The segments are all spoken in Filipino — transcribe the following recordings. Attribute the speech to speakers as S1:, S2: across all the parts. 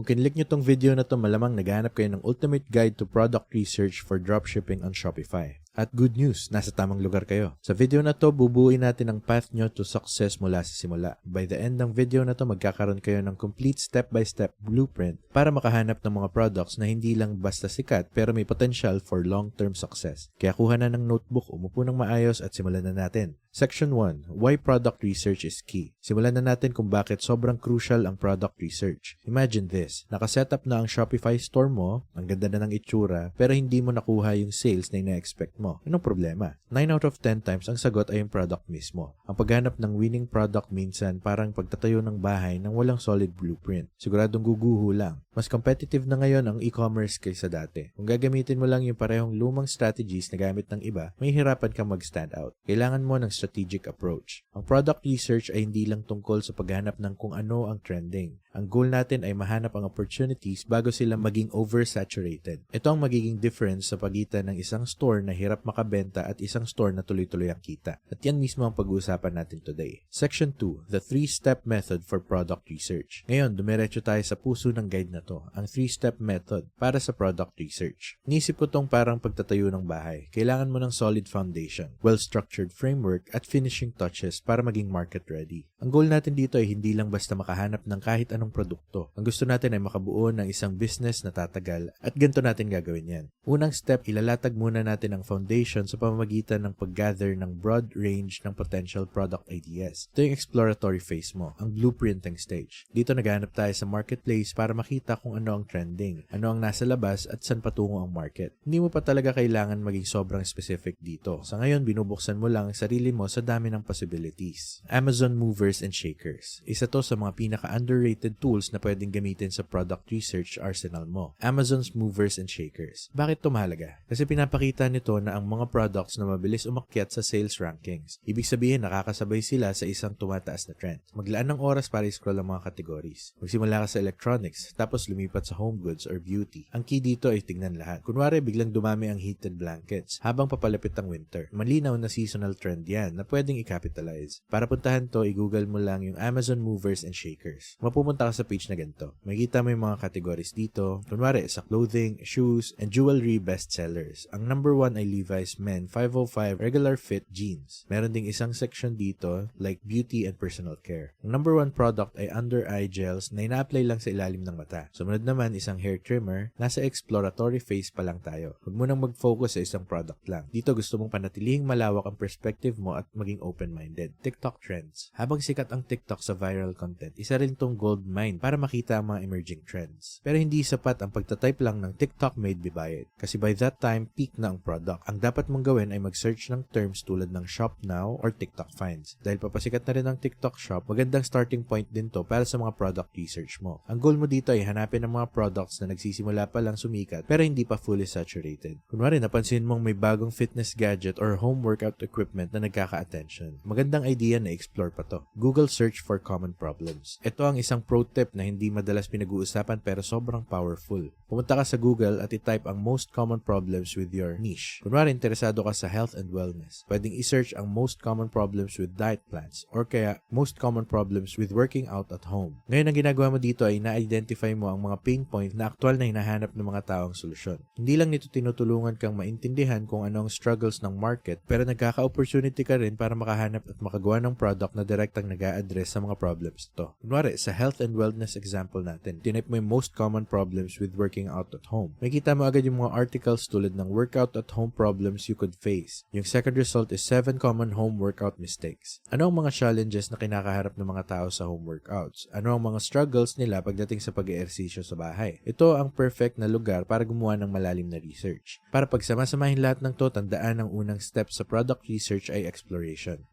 S1: Kung kinlik nyo tong video na to, malamang naghahanap kayo ng ultimate guide to product research for dropshipping on Shopify. At good news, nasa tamang lugar kayo. Sa video na to, bubuuin natin ang path nyo to success mula sa simula. By the end ng video na to, magkakaroon kayo ng complete step-by-step blueprint para makahanap ng mga products na hindi lang basta sikat pero may potential for long-term success. Kaya kuha na ng notebook, umupo ng maayos at simulan na natin. Section 1. Why product research is key. Simulan na natin kung bakit sobrang crucial ang product research. Imagine this, nakasetup na ang Shopify store mo, ang ganda na ng itsura, pero hindi mo nakuha yung sales na ina-expect mo. Anong problema? 9 out of 10 times ang sagot ay yung product mismo. Ang paghanap ng winning product minsan parang pagtatayo ng bahay ng walang solid blueprint. Siguradong guguho lang. Mas competitive na ngayon ang e-commerce kaysa dati. Kung gagamitin mo lang yung parehong lumang strategies na gamit ng iba, may hirapan kang mag-stand out. Kailangan mo ng strategic approach. Ang product research ay hindi lang tungkol sa paghanap ng kung ano ang trending. Ang goal natin ay mahanap ang opportunities bago sila maging oversaturated. Ito ang magiging difference sa pagitan ng isang store na hirap makabenta at isang store na tuloy-tuloy ang kita. At yan mismo ang pag-uusapan natin today. Section 2, the 3-step method for product research. Ngayon, dumiretso tayo sa puso ng guide na to, ang 3-step method para sa product research. Nisip ko tong parang pagtatayo ng bahay. Kailangan mo ng solid foundation, well-structured framework at finishing touches para maging market ready. Ang goal natin dito ay hindi lang basta makahanap ng kahit anong produkto. Ang gusto natin ay makabuo ng isang business na tatagal at ganito natin gagawin yan. Unang step, ilalatag muna natin ang foundation sa pamamagitan ng pag-gather ng broad range ng potential product ideas. Ito yung exploratory phase mo, ang blueprinting stage. Dito naghanap tayo sa marketplace para makita kung ano ang trending, ano ang nasa labas at saan patungo ang market. Hindi mo pa talaga kailangan maging sobrang specific dito. Sa ngayon, binubuksan mo lang ang sarili mo sa dami ng possibilities. Amazon Movers and Shakers. Isa to sa mga pinaka-underrated tools na pwedeng gamitin sa product research arsenal mo. Amazon's Movers and Shakers. Bakit to mahalaga? Kasi pinapakita nito na ang mga products na mabilis umakyat sa sales rankings. Ibig sabihin nakakasabay sila sa isang tumataas na trend. Maglaan ng oras para i-scroll ang mga categories. Magsimula ka sa electronics, tapos lumipat sa home goods or beauty. Ang key dito ay tignan lahat. Kunwari biglang dumami ang heated blankets habang papalapit ang winter. Malinaw na seasonal trend yan na pwedeng i-capitalize. Para puntahan to, i-google mo lang yung Amazon Movers and Shakers. Mapupunta ka sa page na ganito. Makikita mo yung mga categories dito. Kunwari, sa clothing, shoes, and jewelry bestsellers. Ang number one ay Levi's Men 505 Regular Fit Jeans. Meron ding isang section dito like beauty and personal care. Ang number one product ay under eye gels na ina-apply lang sa ilalim ng mata. Sumunod naman isang hair trimmer. Nasa exploratory phase pa lang tayo. Huwag mo nang mag-focus sa isang product lang. Dito gusto mong panatilihing malawak ang perspective mo at maging open-minded. TikTok trends. Habang sikat ang TikTok sa viral content, isa rin tong gold mine para makita ang mga emerging trends. Pero hindi sapat ang pagtatype lang ng TikTok made buy it. Kasi by that time, peak na ang product. Ang dapat mong gawin ay mag-search ng terms tulad ng Shop Now or TikTok Finds. Dahil papasikat na rin ang TikTok Shop, magandang starting point din to para sa mga product research mo. Ang goal mo dito ay hanapin ang mga products na nagsisimula pa lang sumikat pero hindi pa fully saturated. Kunwari, napansin mong may bagong fitness gadget or home workout equipment na nagkaka-attention. Magandang idea na explore pa to. Google search for common problems. Ito ang isang pro tip na hindi madalas pinag-uusapan pero sobrang powerful. Pumunta ka sa Google at i-type ang most common problems with your niche. Kunwari, interesado ka sa health and wellness. Pwedeng i-search ang most common problems with diet plans or kaya most common problems with working out at home. Ngayon, ang ginagawa mo dito ay na-identify mo ang mga pain point na aktual na hinahanap ng mga taong solusyon. Hindi lang nito tinutulungan kang maintindihan kung ano ang struggles ng market pero nagkaka-opportunity ka rin para makahanap at makagawa ng product na direktang nag address sa mga problems to. Kunwari, sa health and wellness example natin, tinype mo yung most common problems with working out at home. Makita mo agad yung mga articles tulad ng workout at home problems you could face. Yung second result is 7 common home workout mistakes. Ano ang mga challenges na kinakaharap ng mga tao sa home workouts? Ano ang mga struggles nila pagdating sa pag-eehersisyo sa bahay? Ito ang perfect na lugar para gumawa ng malalim na research. Para pagsamasamahin lahat ng to, tandaan ang unang step sa product research ay exploration.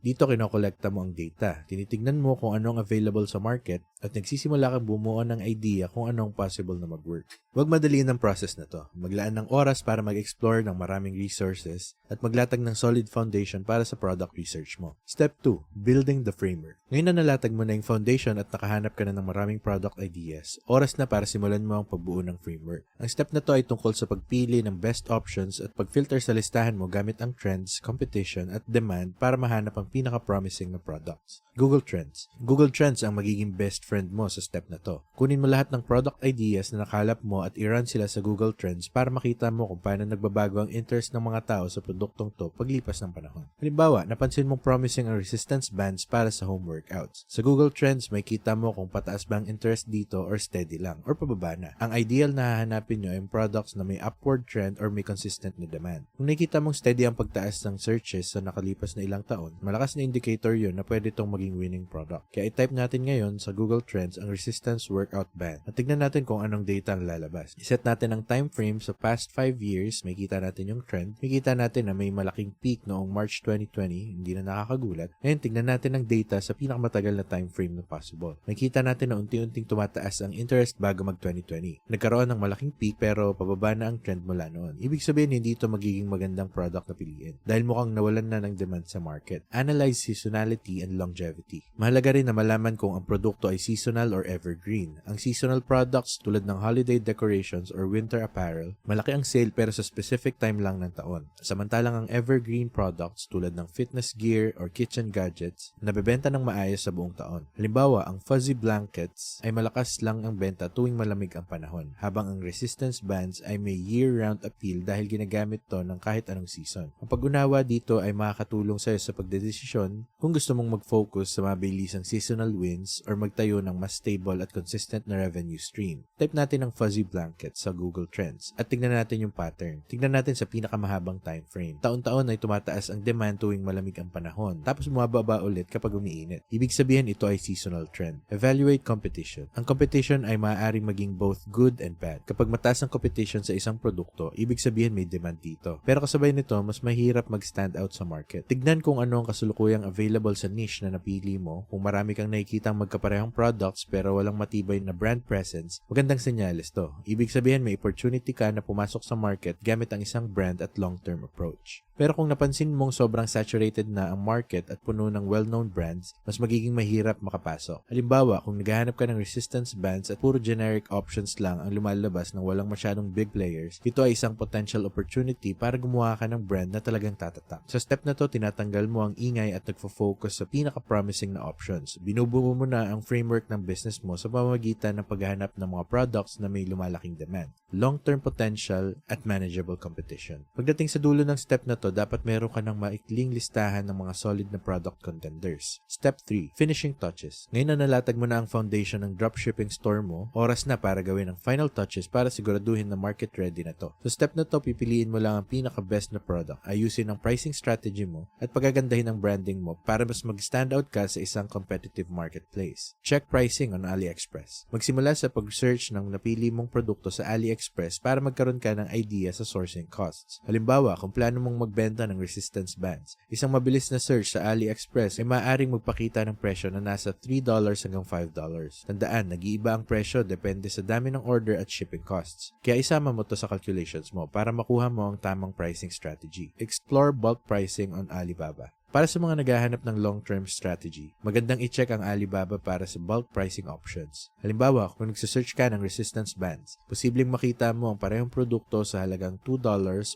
S1: Dito kinokolekta mo ang data. Tinitignan mo kung ano ang available sa market at nagsisimula kang bumuo ng idea kung ano ang possible na mag-work. Huwag madaliin ang process na to. Maglaan ng oras para mag-explore ng maraming resources at maglatag ng solid foundation para sa product research mo. Step 2. Building the framework. Ngayon na nalatag mo na yung foundation at nakahanap ka na ng maraming product ideas, oras na para simulan mo ang pagbuo ng framework. Ang step na to ay tungkol sa pagpili ng best options at pagfilter sa listahan mo gamit ang trends, competition at demand para para mahanap ang pinaka-promising na products. Google Trends. Google Trends ang magiging best friend mo sa step na to. Kunin mo lahat ng product ideas na nakalap mo at i-run sila sa Google Trends para makita mo kung paano nagbabago ang interest ng mga tao sa produktong to paglipas ng panahon. Halimbawa, napansin mong promising ang resistance bands para sa home workouts. Sa Google Trends, may kita mo kung pataas ba ang interest dito or steady lang or pababa na. Ang ideal na hahanapin nyo ay products na may upward trend or may consistent na demand. Kung nakikita mong steady ang pagtaas ng searches sa nakalipas na ilang taon, malakas na indicator yun na pwede itong maging winning product. Kaya i-type natin ngayon sa Google Trends ang resistance workout band at tignan natin kung anong data ang lalabas. Iset natin ang time frame sa past 5 years, may kita natin yung trend. May kita natin na may malaking peak noong March 2020, hindi na nakakagulat. Ngayon, tignan natin ang data sa pinakamatagal na time frame na possible. May kita natin na unti-unting tumataas ang interest bago mag-2020. Nagkaroon ng malaking peak pero pababa na ang trend mula noon. Ibig sabihin, hindi ito magiging magandang product na piliin dahil mukhang nawalan na ng demand sa market. Analyze seasonality and longevity. Mahalaga rin na malaman kung ang produkto ay seasonal or evergreen. Ang seasonal products tulad ng holiday decorations or winter apparel, malaki ang sale pero sa specific time lang ng taon. Samantalang ang evergreen products tulad ng fitness gear or kitchen gadgets, nabebenta ng maayos sa buong taon. Halimbawa, ang fuzzy blankets ay malakas lang ang benta tuwing malamig ang panahon, habang ang resistance bands ay may year-round appeal dahil ginagamit to ng kahit anong season. Ang pag-unawa dito ay makakatulong sa'yo sa pagdedesisyon kung gusto mong mag-focus sa mabilisang seasonal wins or magtayo ng mas stable at consistent na revenue stream. Type natin ang fuzzy blanket sa Google Trends at tignan natin yung pattern. Tignan natin sa pinakamahabang time frame. Taon-taon ay tumataas ang demand tuwing malamig ang panahon, tapos bumababa ulit kapag umiinit. Ibig sabihin ito ay seasonal trend. Evaluate competition. Ang competition ay maaaring maging both good and bad. Kapag mataas ang competition sa isang produkto, ibig sabihin may demand dito. Pero kasabay nito, mas mahirap mag-stand out sa market. Tignan kung ano ang kasulukuyang available sa niche na napili mo. Kung marami kang nakikitang magkaparehong products pero walang matibay na brand presence, magandang senyales to. Ibig sabihin may opportunity ka na pumasok sa market gamit ang isang brand at long-term approach. Pero kung napansin mong sobrang saturated na ang market at puno ng well-known brands, mas magiging mahirap makapasok. Halimbawa, kung naghahanap ka ng resistance bands at puro generic options lang ang lumalabas ng walang masyadong big players, ito ay isang potential opportunity para gumawa ka ng brand na talagang tatatak. Sa step na to, tinatanggal mo ang ingay at nagfo-focus sa pinaka-promising na options. Binubuo mo na ang framework ng business mo sa pamamagitan ng paghahanap ng mga products na may lumalaking demand, long-term potential, at manageable competition. Pagdating sa dulo ng step na to, dapat meron ka ng maikling listahan ng mga solid na product contenders. Step 3. Finishing touches. Ngayon na nalatag mo na ang foundation ng dropshipping store mo, oras na para gawin ang final touches para siguraduhin na market ready na to. Sa step na to, pipiliin mo lang ang pinaka-best na product, ayusin ang pricing strategy mo, at pagagandahin ang branding mo para mas mag-stand out ka sa isang competitive marketplace. Check pricing on AliExpress. Magsimula sa pag-search ng napili mong produkto sa AliExpress para magkaroon ka ng idea sa sourcing costs. Halimbawa, kung plano mong magbenta ng resistance bands, isang mabilis na search sa AliExpress ay maaaring magpakita ng presyo na nasa $3 hanggang $5. Tandaan, nag-iiba ang presyo depende sa dami ng order at shipping costs. Kaya isama mo to sa calculations mo para makuha mo ang tamang pricing strategy. Explore bulk pricing on Alibaba. Para sa mga naghahanap ng long-term strategy, magandang i-check ang Alibaba para sa bulk pricing options. Halimbawa, kung nagsisearch ka ng resistance bands, posibleng makita mo ang parehong produkto sa halagang $2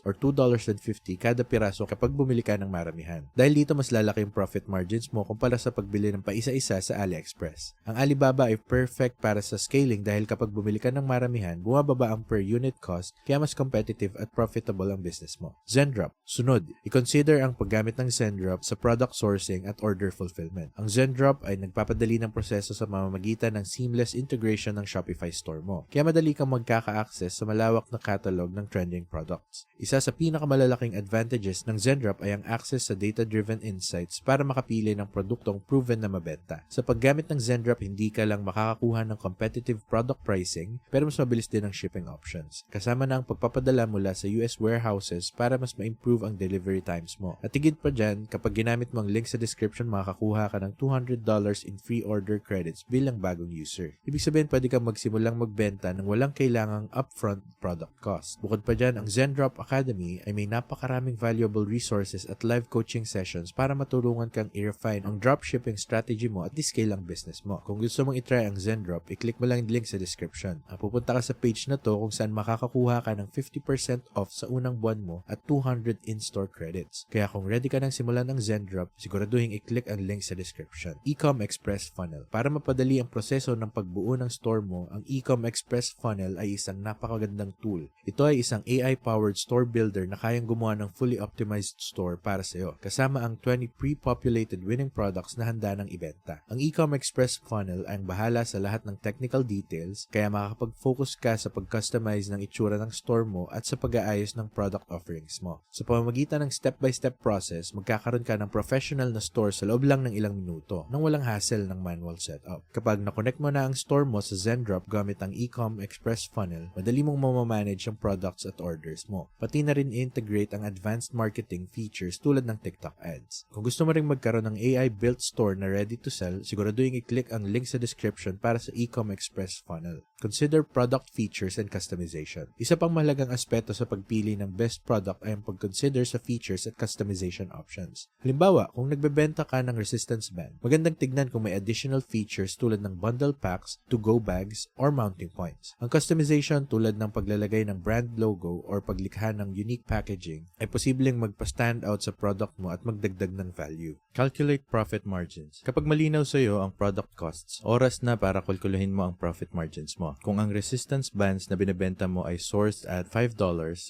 S1: or $2.50 kada piraso kapag bumili ka ng maramihan. Dahil dito mas lalaki ang profit margins mo kumpara sa pagbili ng paisa-isa sa AliExpress. Ang Alibaba ay perfect para sa scaling dahil kapag bumili ka ng maramihan, bumababa ang per unit cost kaya mas competitive at profitable ang business mo. Zendrop. Sunod, i-consider ang paggamit ng Zendrop sa product sourcing at order fulfillment. Ang Zendrop ay nagpapadali ng proseso sa mamamagitan ng seamless integration ng Shopify store mo. Kaya madali kang magkaka-access sa malawak na catalog ng trending products. Isa sa pinakamalalaking advantages ng Zendrop ay ang access sa data-driven insights para makapili ng produktong proven na mabenta. Sa paggamit ng Zendrop, hindi ka lang makakakuha ng competitive product pricing, pero mas mabilis din ang shipping options. Kasama na ang pagpapadala mula sa US warehouses para mas ma-improve ang delivery times mo. At higit pa dyan, kapag ginamit mo ang link sa description, makakakuha ka ng $200 in free order credits bilang bagong user. Ibig sabihin, pwede kang magsimulang magbenta ng walang kailangang upfront product cost. Bukod pa dyan, ang Zendrop Academy ay may napakaraming valuable resources at live coaching sessions para matulungan kang i-refine ang dropshipping strategy mo at i-scale ang business mo. Kung gusto mong itry ang Zendrop, i-click mo lang yung link sa description. Ang pupunta ka sa page na to kung saan makakakuha ka ng 50% off sa unang buwan mo at 200 in-store credits. Kaya kung ready ka nang simulan ng Zendrop, siguraduhin i-click ang link sa description. Ecom Express Funnel. Para mapadali ang proseso ng pagbuo ng store mo, ang Ecom Express Funnel ay isang napakagandang tool. Ito ay isang AI-powered store builder na kayang gumawa ng fully optimized store para sa iyo, kasama ang 20 pre-populated winning products na handa ng ibenta. Ang Ecom Express Funnel ay ang bahala sa lahat ng technical details, kaya makakapag-focus ka sa pag-customize ng itsura ng store mo at sa pag-aayos ng product offerings mo. Sa pamamagitan ng step-by-step process, magkakaroon ka ng professional na store sa loob lang ng ilang minuto nang walang hassle ng manual setup. Kapag na-connect mo na ang store mo sa Zendrop gamit ang Ecom Express Funnel, madali mong mamamanage ang products at orders mo. Pati na rin integrate ang advanced marketing features tulad ng TikTok ads. Kung gusto mo rin magkaroon ng AI-built store na ready to sell, siguraduhin i-click ang link sa description para sa Ecom Express Funnel. Consider product features and customization. Isa pang mahalagang aspeto sa pagpili ng best product ay ang pag-consider sa features at customization options. Halimbawa, kung nagbebenta ka ng resistance band, magandang tignan kung may additional features tulad ng bundle packs, to-go bags, or mounting points. Ang customization tulad ng paglalagay ng brand logo or paglikha ng unique packaging ay posibleng magpa-stand out sa product mo at magdagdag ng value. Calculate profit margins. Kapag malinaw sa iyo ang product costs, oras na para kalkuluhin mo ang profit margins mo. Kung ang resistance bands na binebenta mo ay sourced at $5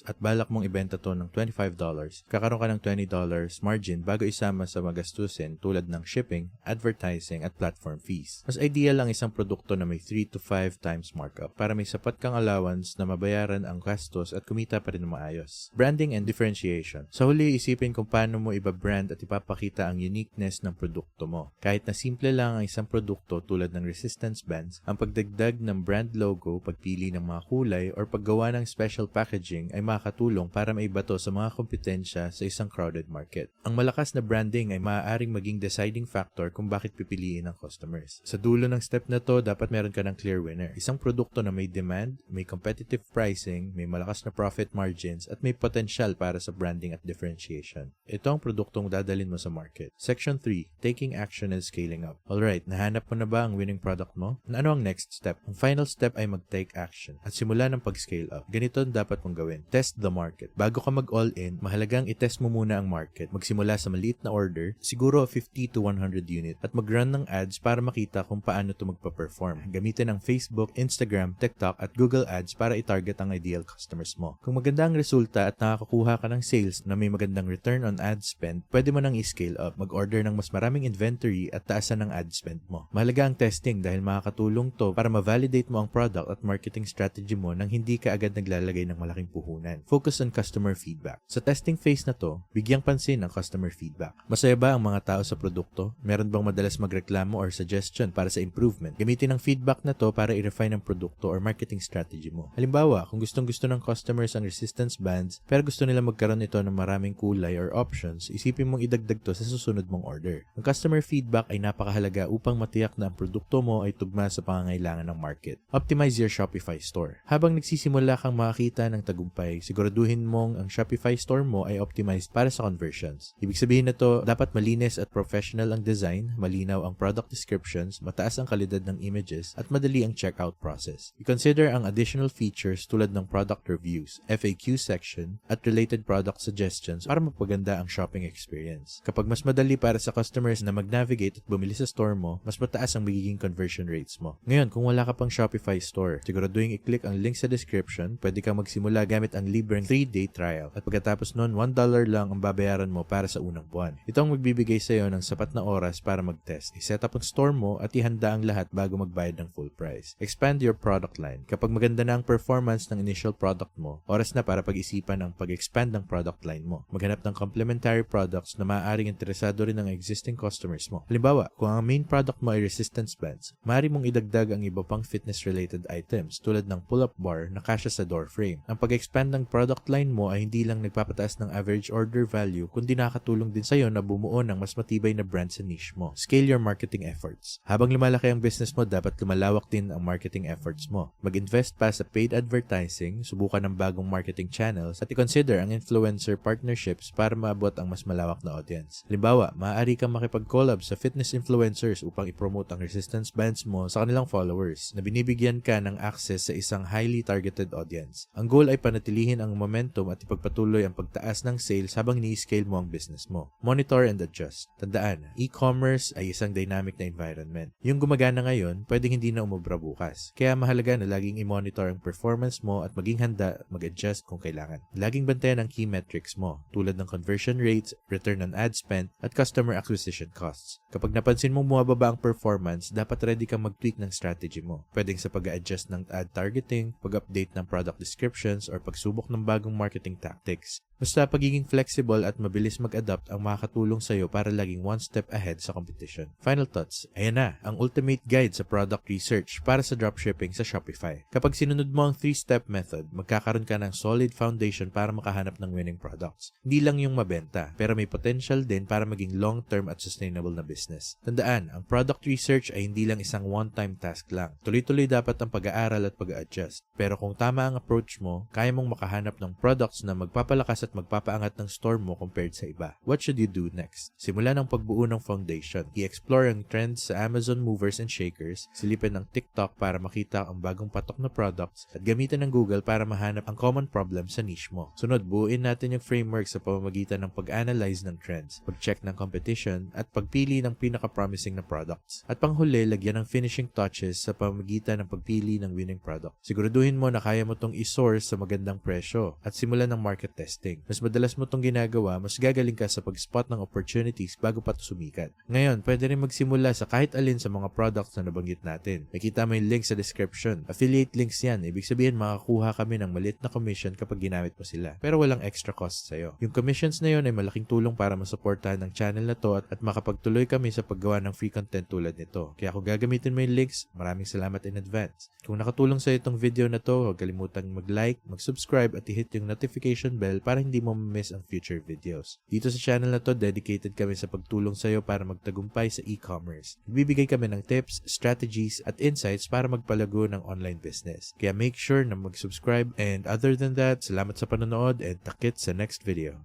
S1: at balak mong ibenta to ng $25, kakaroon ka ng $20 margin bago isama sa magastusin tulad ng shipping, advertising at platform fees. Mas ideal ang isang produkto na may 3 to 5 times markup para may sapat kang allowance na mabayaran ang gastos at kumita pa rin maayos. Branding and differentiation. Sa huli, isipin kung paano mo iba-brand at ipapakita ang uniqueness ng produkto mo. Kahit na simple lang ang isang produkto tulad ng resistance bands, ang pagdagdag ng brand logo, pagpili ng mga kulay, or paggawa ng special packaging ay makakatulong para maibato sa mga kompetensya sa isang crowded market. Ang malakas na branding ay maaaring maging deciding factor kung bakit pipiliin ng customers. Sa dulo ng step na to, dapat meron ka ng clear winner. Isang produkto na may demand, may competitive pricing, may malakas na profit margins, at may potential para sa branding at differentiation. Ito ang produktong dadalin mo sa market. Section 3, Taking Action and Scaling Up. Alright, nahanap mo na ba ang winning product mo? Ano ang next step? Ang final step ay mag-take action at simula ng pag-scale up. Ganito ang dapat mong gawin. Test the market. Bago ka mag-all-in, mahalagang itest mo muna ang market. Magsimula sa maliit na order, siguro 50 to 100 unit, at mag-run ng ads para makita kung paano ito magpa-perform. Gamitin ang Facebook, Instagram, TikTok, at Google Ads para i-target ang ideal customers mo. Kung maganda ang resulta at nakakakuha ka ng sales na may magandang return on ad spend, pwede mo nang i-scale up. Mag-order ng mas maraming inventory at taasan ng ad spend mo. Mahalaga ang testing dahil makakatulong to para ma-validate mo ang product at marketing strategy mo nang hindi ka agad naglalagay ng malaking puhunan. Focus on customer feedback. Sa testing phase na to, bigyang pansin ang customer feedback. Masaya ba ang mga tao sa produkto? Meron bang madalas magreklamo or suggestion para sa improvement? Gamitin ang feedback na to para i-refine ang produkto or marketing strategy mo. Halimbawa, kung gustong gusto ng customers ang resistance bands pero gusto nila magkaroon ito ng maraming kulay or options, isipin mong idagdag to sa susunod mong order. Ang customer feedback ay napakahalaga upang matiyak na ang produkto mo ay tugma sa pangangailangan ng market. Optimize your Shopify store. Habang nagsisimula kang makakita ng tagumpay, siguraduhin mong ang Shopify store mo ay optimized para sa conversions. Ibig sabihin na to, dapat malinis at professional ang design, malinaw ang product descriptions, mataas ang kalidad ng images, at madali ang checkout process. I-consider ang additional features tulad ng product reviews, FAQ section, at related product suggestions para mapaganda ang shopping experience. Kapag mas madali para sa customers na mag-navigate at bumili sa store mo, mas mataas ang magiging conversion rates mo. Ngayon, kung wala ka pang Shopify store, siguraduhin i-click ang link sa description, pwede kang magsimula gamit ang libreng 3-day trial. At pagkatapos nun, $1 lang ang babayaran mo para sa unang buwan. Ito ang magbibigay sa iyo ng sapat na oras para mag-test. I-set up ang store mo at ihanda ang lahat bago magbayad ng full price. Expand your product line. Kapag maganda na ang performance ng initial product mo, oras na para pag-isipan ang pag-expand ng product line mo. Maghanap ng complementary products na maaaring interesado rin ng existing customers mo. Halimbawa, kung ang main product mo ay resistance bands, maaari mong idagdag ang iba pang fitness-related items tulad ng pull-up bar na kasya sa door frame. Ang pag-expand ng product line mo ay hindi lang nagpapataas ng average order value kundi nakakatulong din sa iyo na bumuo ng mas matibay na brand sa niche mo. Scale your marketing efforts. Habang lumalaki ang business mo, dapat lumalawak din ang marketing efforts mo. Mag-invest pa sa paid advertising, subukan ng bagong marketing channels, at i-consider ang influencer partnerships para maabot ang mas malawak na audience. Halimbawa, maaari kang makipag-collab sa fitness influencers upang i-promote ang resistance bands mo sa kanilang followers na binibigyan ka ng access sa isang highly targeted audience. Ang goal ay panatilihin ang momentum at ipagpatuloy ang pagtaas ng sales habang ni-scale mo ang business mo. Mo. Monitor and adjust. Tandaan, e-commerce ay isang dynamic na environment. Yung gumagana ngayon, pwedeng hindi na umubra bukas. Kaya mahalaga na laging i-monitor ang performance mo at maging handa mag-adjust kung kailangan. Laging bantayan ang key metrics mo, tulad ng conversion rates, return on ad spend, at customer acquisition costs. Kapag napansin mong bumababa ang performance, dapat ready kang mag-tweak ng strategy mo. Pwedeng sa pag-adjust ng ad targeting, pag-update ng product descriptions, or pagsubok ng bagong marketing tactics. Basta pagiging flexible at mabilis mag-adapt ang makakatulong sa'yo para laging one step ahead sa competition. Final thoughts, ayan na, ang ultimate guide sa product research para sa dropshipping sa Shopify. Kapag sinunod mo ang 3-step method, magkakaroon ka ng solid foundation para makahanap ng winning products. Hindi lang yung mabenta, pero may potential din para maging long-term at sustainable na business. Tandaan, ang product research ay hindi lang isang one-time task lang. Tuloy-tuloy dapat ang pag-aaral at pag-adjust. Pero kung tama ang approach mo, kaya mong makahanap ng products na magpapalakas at magpapaangat ng store mo compared sa iba. What should you do next? Simula ng pagbuo ng foundation. I-explore ang trends sa Amazon movers and shakers, silipin ng TikTok para makita ang bagong patok na products, at gamitin ng Google para mahanap ang common problem sa niche mo. Sunod, buuin natin yung framework sa pamamagitan ng pag-analyze ng trends, pag-check ng competition, at pagpili ng pinaka-promising na products. At panghuli, lagyan ng finishing touches sa pamamagitan ng pagpili ng winning product. Siguraduhin mo na kaya mo tong i-source sa magandang presyo at simulan ng market testing. Mas madalas mo tong ginagawa, mas gagaling ka sa pag-spot ng opportunities bago pa to sumikat. Ngayon, pwede rin magsimula sa kahit alin sa mga products na nabanggit natin. Nakita mo yung link sa description. Affiliate links yan. Ibig sabihin, makakuha kami ng maliit na commission kapag ginamit mo sila. Pero walang extra cost sa'yo. Yung commissions na yun ay malaking tulong para masuportahan ng channel na to at, at makapagtuloy kami sa paggawa ng free content tulad nito. Kaya kung gagamitin mo yung links, maraming salamat in advance. Kung nakatulong sa itong video na to, huwag kalimutang mag-like, mag-subscribe at i-hit yung notification bell para hindi mo miss ang future videos. Dito sa channel na to, dedicated kami sa pagtulong sa iyo para magtagumpay sa e-commerce. Nagbibigay kami ng tips, strategies, at insights para magpalago ng online business. Kaya make sure na mag-subscribe and other than that, salamat sa panonood and takit sa next video.